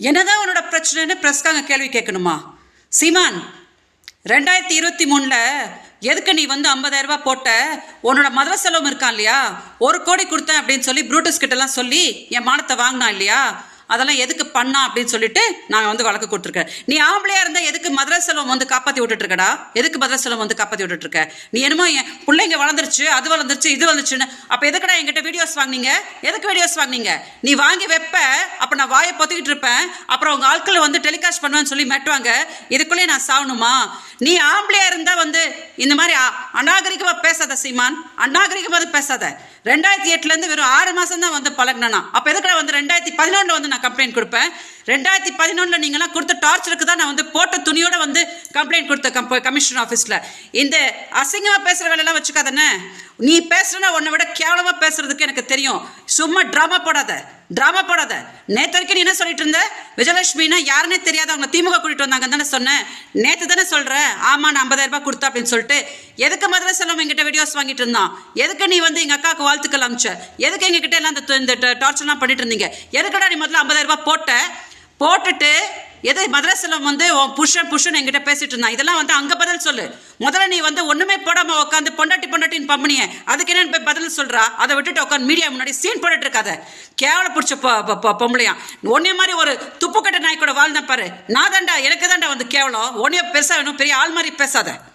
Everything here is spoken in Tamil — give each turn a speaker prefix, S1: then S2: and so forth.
S1: என்னதான் உன்னோட பிரச்சனைன்னு பிரஸ்காங்க கேள்வி கேட்கணுமா? சீமான் ரெண்டாயிரத்தி இருபத்தி மூணில் எதுக்கு நீ வந்து ஐம்பதாயிரரூபா போட்ட? உன்னோட மதுர செலவும் இருக்கான் இல்லையா? ஒரு கோடி கொடுத்தேன் அப்படின்னு சொல்லி ப்ரூட்டஸ் கிட்டலாம் சொல்லி என் மானத்தை வாங்கினான் இல்லையா? அதெல்லாம் எதுக்கு பண்ணா அப்படின்னு சொல்லிட்டு நாங்கள் வந்து வழக்கு கொடுத்துருக்கேன். நீ ஆம்பளையாக இருந்தால் எதுக்கு மதுரை செல்வம் வந்து காப்பாற்றி விட்டுட்டு இருக்கடா எதுக்கு மதுரை செல்வம் வந்து காப்பாற்றி விட்டுட்டு இருக்க நீ என்னமோ என் பிள்ளைங்க வளர்ந்துருச்சு அது வளர்ந்துருச்சு இது வளர்ந்துச்சுன்னு அப்போ எதுக்குடா என்கிட்ட வீடியோஸ் வாங்குனீங்க? எதுக்கு வீடியோஸ் வாங்குனீங்க? நீ வாங்கி வைப்ப அப்போ நான் வாயை பொத்திக்கிட்டு இருப்பேன். அப்புறம் உங்கள் ஆட்களை வந்து டெலிகாஸ்ட் பண்ணுவேன்னு சொல்லி மெட்டுவாங்க இதுக்குள்ளே நான் சாகணுமா? நீ ஆம்பளையாக இருந்தால் வந்து இந்த மாதிரி அ- பேசாத சீமான். அநாகரிகமாக பேசாத. ரெண்டாயிரத்தி எட்டுல இருந்து வெறும் ஆறு மாதம் தான் வந்து பழகினா அப்போ எதுக்கு வந்து ரெண்டாயிரத்தி பதினொன்றில் வந்து நான் கம்ப்ளைண்ட் கொடுப்பேன்? ரெண்டாயிரத்தி பதினொன்றில் நீங்களாம் கொடுத்த டார்ச்சருக்கு தான் நான் வந்து போட்ட துணியோட வந்து கம்ப்ளைண்ட் கொடுத்த கம்ப கமிஷன் ஆஃபீஸில் இந்த அசிங்கமா பேசுற வேலையெல்லாம் வச்சுக்காதானே நீ பேசுறனா உன்னை விட கேவலமா பேசுறதுக்கு எனக்கு தெரியும். சும்மா ட்ராமா போடாத. ட்ராமா போடாத. நேற்று வரைக்கும் நீ என்ன சொல்லிட்டு இருந்த? விஜயலட்சுமினா யாருன்னே தெரியாத அவங்க திமுக கூட்டிட்டு வந்தாங்க தானே சொன்னேன். நேற்று தானே சொல்கிறேன் ஆமா நான் 50000 ரூபாய் கொடுத்தா அப்படின்னு சொல்லிட்டு. எதுக்கு மதுரை செல்வம் எங்கிட்ட வீடியோஸ் வாங்கிட்டு இருந்தான்? எதுக்கு நீ வந்து எங்க அக்காவுக்கு வாழ்த்துக்கள் அமிச்ச எதுக்கு எங்ககிட்ட எல்லாம் இந்த டார்ச்சர்லாம் பண்ணிட்டு இருந்தீங்க? எதுக்கடா நீ முதல்ல 50000 ரூபாய் போட்ட? போட்டுட்டு எது மதுரை வந்து புஷன் புருஷன் புருஷன் என்கிட்ட பேசிட்டு இருந்தான். இதெல்லாம் வந்து அங்கே பதில் சொல்லு. முதல்ல நீ வந்து ஒன்றுமே போடாம உட்காந்து பொண்டாட்டி பொண்டாட்டின்னு பம்பனிய. அதுக்கு என்னன்னு போய் பதில் சொல்கிறா அதை விட்டுட்டு உட்காந்து மீடியா முன்னாடி சீன் போட்டுட்டு இருக்காத. கேவல பிடிச்ச பொம்பளையா ஒன்னே மாதிரி ஒரு துப்புக்கட்ட நாய் கூட வாழ்ந்தேன் பாரு. நான் தாண்டா எனக்கு தாண்டா வந்து கேவலம். ஒன்னே பெருசாக வேணும். பெரிய ஆள் மாதிரி பேசாத.